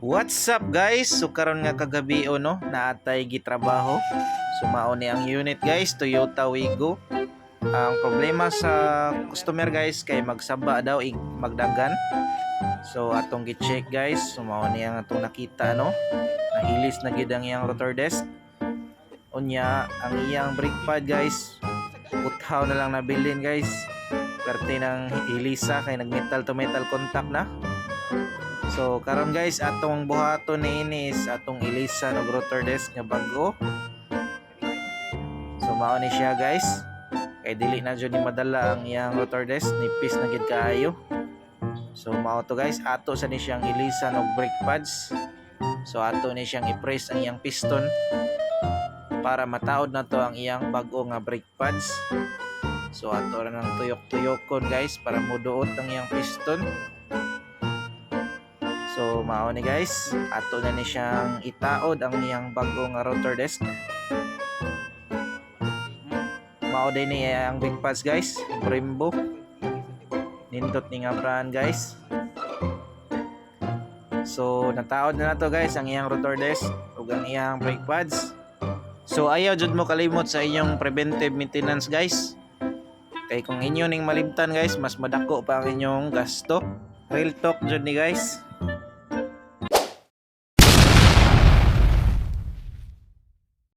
What's up guys? So karon nga kagabi o no, naatay gitrabaho. Sumao ni ang unit guys, Toyota Wigo. Ang problema sa customer guys kay magsaba daw ig magdagan. So atong gi-check guys, sumao ni ang atong nakita no. Nahilis na gid ang iyang rotor desk. Unya ang iyang brake pad guys, uthaw na lang nabilin guys. Perte ng hilisa kay nag metal to metal contact na. So karon guys atong buhaton ni inis atong ilisa ng rotor desk nga bago. So mao ni siya guys. Kay dili na jud ni madala ang iyang rotor desk nipis na gid kaayo. So mao to guys ato sa ni siyang ilisa ng brake pads. So ato ni siyang i-press ang iyang piston para mataod na to ang iyang bago nga brake pads. So ato ra nang tuyok-tuyokon guys para muduot ang iyang piston. So mao ni guys, ato na ni siyang itaod ang iyang bago nga rotor desk. Mao din ni ang big pads guys, Brembo. Nindot ni nga brand guys. So nataod na nato guys ang iyang rotor desk ug ang iyang brake pads. So ayaw jud mo kalimot sa inyong preventive maintenance guys. Kay kung inyo ning malimtan guys, mas madako pa ang inyong gasto. Real talk jud ni guys.